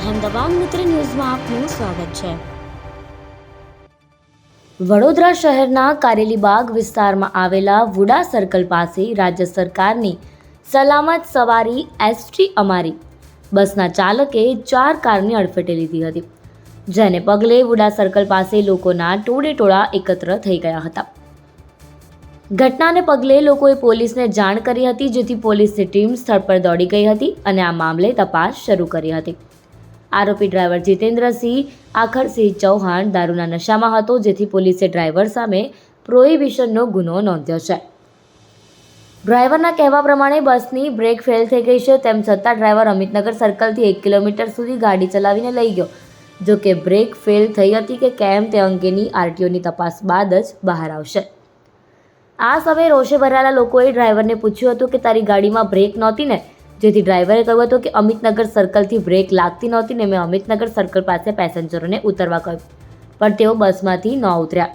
અહેમદાબાદ મિત્ર ન્યૂઝમાં આપનું સ્વાગત છે. વડોદરા શહેરના કારેલીબાગ વિસ્તારમાં આવેલા વુડા સર્કલ પાસે રાજ્ય સરકારની સલામત સવારી એસટી અમારી બસના ચાલકે ચાર કારની અડફેટે લીધી હતી, જેને પગલે વુડા સર્કલ પાસે લોકોના ટોળે ટોળા એકત્ર થઈ ગયા હતા. ઘટનાને પગલે લોકોએ પોલીસને જાણ કરી હતી, જેથી પોલીસની ટીમ સ્થળ પર દોડી ગઈ હતી અને આ મામલે તપાસ શરૂ કરી હતી. આરોપી ડ્રાઈવર જીતેન્દ્રસિંહ, આખરસિંહ ચૌહાણ દારૂના નશામાં હતો, જેથી પોલીસે ડ્રાઈવર સામે પ્રોહિબિશનનો ગુનો નોંધ્યો છે. ડ્રાઈવરના કહેવા પ્રમાણે બસની બ્રેક ફેલ થઈ ગઈ છે, તેમ છતાં ડ્રાઈવર અમિતનગર સર્કલથી એક કિલોમીટર સુધી ગાડી ચલાવીને લઈ ગયો. જો કે બ્રેક ફેલ થઈ હતી કે કેમ તે અંગેની આરટીઓની તપાસ બાદ જ બહાર આવશે. આ સમયે રોષે ભરાયેલા લોકોએ ડ્રાઈવરને પૂછ્યું હતું કે તારી ગાડીમાં બ્રેક નહોતી ને? જેથી ડ્રાઈવરે કહ્યું હતું કે અમિતનગર સર્કલથી બ્રેક લાગતી નહોતી ને મેં અમિતનગર સર્કલ પાસે પેસેન્જરોને ઉતરવા કહ્યું. પણ તેઓ બસમાંથી ન ઉતર્યા.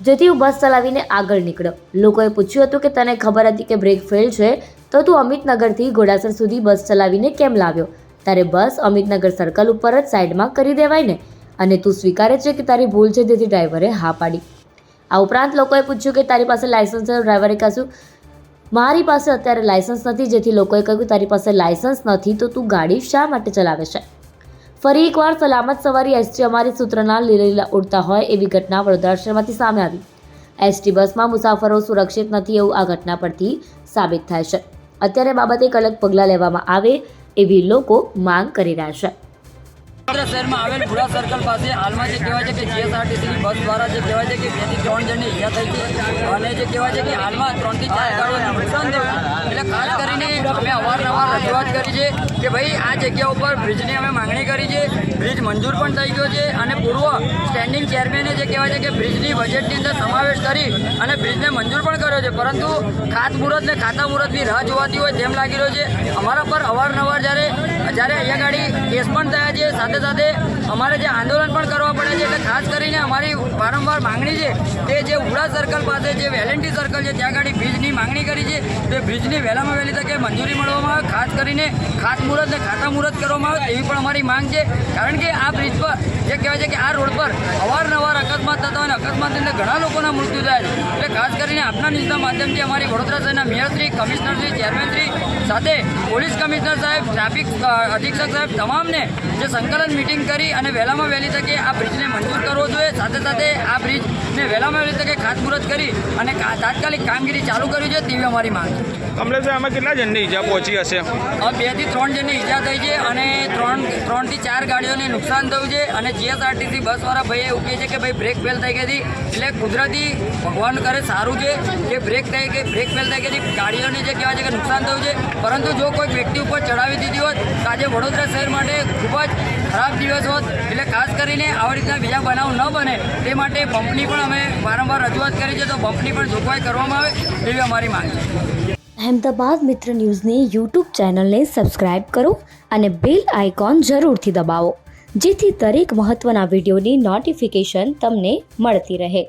જેથી હું બસ ચલાવીને આગળ નીકળ્યો. લોકોએ પૂછ્યું હતું કે તને ખબર હતી કે બ્રેક ફેલ છે? તો તું અમિતનગરથી ઘોડાસર સુધી બસ ચલાવીને કેમ લાવ્યો? તારે બસ અમિતનગર સર્કલ ઉપર જ સાઈડમાં કરી દેવાય ને? અને તું સ્વીકારે છે કે તારી ભૂલ છે? તેથી ડ્રાઈવરે હા પાડી. આ ઉપરાંત લોકોએ પૂછ્યું કે તારી પાસે લાઇસન્સ ડ્રાઈવરે કહ્યું મારી પાસે અત્યારે લાયસન્સ નથી, જેથી લોકોએ કહ્યું, તારી પાસે લાયસન્સ નથી, તો તું ગાડી શા માટે ચલાવે છે? ફરી એકવાર સલામત સવારી એસટી અમારી સૂત્રના લીલા ઉડતા હોય એવી ઘટના વડોદરા શહેરમાંથી સામે આવી. એસટી બસમાં મુસાફરો સુરક્ષિત નથી એવું આ ઘટના પરથી સાબિત થાય છે. અત્યારે બાબતે કડક પગલાં લેવામાં આવે એવી લોકો માંગ કરી રહ્યા છે. શહેરમાં આવેલ ભુરા સર્કલ પાસે હાલમાં જે કહેવાય છે કે જીએસઆરટીસીની બસ દ્વારા જે કહેવાય છે કે બેથી ત્રણ જણની ઈજા થઈ છે. અને જે કહેવાય છે કે હાલમાં ત્રણથી ચાર ગાડીઓને નુકસાન થયું એટલે ખાસ કરીને અમે અવારનવાર રજૂઆત કરી છે કે ભાઈ, આ જગ્યા ઉપર બ્રિજની અમે માંગણી કરી છે. બ્રિજ મંજૂર પણ થઈ ગયો છે અને પૂર્વ સ્ટેન્ડિંગ ચેરમેને જે કહેવાય છે કે બ્રિજની બજેટની અંદર સમાવેશ કરી અને બ્રિજને મંજૂર પણ કર્યો છે. પરંતુ ખાતમુહૂર્ત ને ખાતા મુહૂર્તની રાહ જોવાતી હોય તેમ લાગી રહ્યો છે. અમારા પર અવારનવાર જ્યારે જ્યારે અહીંયા ગાડી કેસ પણ થયા છે, સાથે સાથે અમારે જે આંદોલન પણ કરવા પડે છે, એટલે ખાસ કરીને અમારી વારંવાર માંગણી છે તે જે ઉડા સર્કલ પાસે જે વેલેન્ટી સર્કલ છે, ત્યાં ગાડી બ્રિજની માંગણી કરી છે, તે બ્રિજની વહેલામાં વહેલી તકે મંજૂરી મળવામાં આવે, ખાસ કરીને ખાતમુહૂર્ત ને ખાતા મુહૂર્ત કરવામાં આવે, એવી પણ અમારી માંગ છે. કારણ કે આ બ્રિજ પર જે કહેવાય છે કે આ રોડ પર અવારનવાર અકસ્માત થતા હોય અને અકસ્માતની અંદર ઘણા લોકોના મૃત્યુ થાય છે. એટલે ખાસ કરીને આપના ન્યૂઝના માધ્યમથી અમારી વડોદરા શહેરના કમિશન શ્રી ચેરમેનશ્રી સાથે પોલીસ કમિશનર સાહેબ ટ્રાફિક અધિક્ષક સાહેબ તમામને જે સંકલન મિટિંગ કરી અને વહેલામાં વહેલી તકે આ બ્રિજને મંજૂર કરવો જોઈએ. સાથે સાથે આ બ્રિજને વહેલામાં વહેલી તકે ખાતમુહૂર્ત કરી અને તાત્કાલિક કામગીરી ચાલુ કરવી જોઈએ તેવી અમારી માંગ છે. કમલેશભાઈ આમાં કેટલા જણની ઈજા પહોંચી હશે? હવે બેથી ત્રણ જણની ઈજા થઈ છે અને ત્રણ ત્રણથી ચાર ગાડીઓને નુકસાન થયું છે અને જીએસઆરટીસી બસવાળા ભાઈએ એવું કહે છે કે ભાઈ બ્રેક ફેલ થઈ ગઈ હતી. એટલે કુદરતી ભગવાન કરે સારું છે કે બ્રેક થઈ ગઈ બ્રેક ફેલ થઈ ગઈ હતી. ગાડીઓને જે કહેવાય છે કે નુકસાન થયું છે પરંતુ જો કોઈ વ્યક્તિ ઉપર ચડાવી દીધી હોત તો આજે વડોદરા શહેર માટે ખૂબ જ ખરાબ દિવસ હોત. એટલે ખાસ કરીને આવી રીતના બીજા બનાવ ન બને તે માટે પંપની પણ અમે વારંવાર રજૂઆત કરી છે. તો પંપની પણ જોગવાઈ કરવામાં આવે તેવી અમારી માંગ છે. અહેમદાબાદ મિત્ર ન્યૂઝની યુટ્યુબ ચેનલને સબસ્ક્રાઇબ કરો અને બેલ આઇકોન જરૂરથી દબાવો, જેથી દરેક મહત્ત્વના વિડીયોની નોટિફિકેશન તમને મળતી રહે.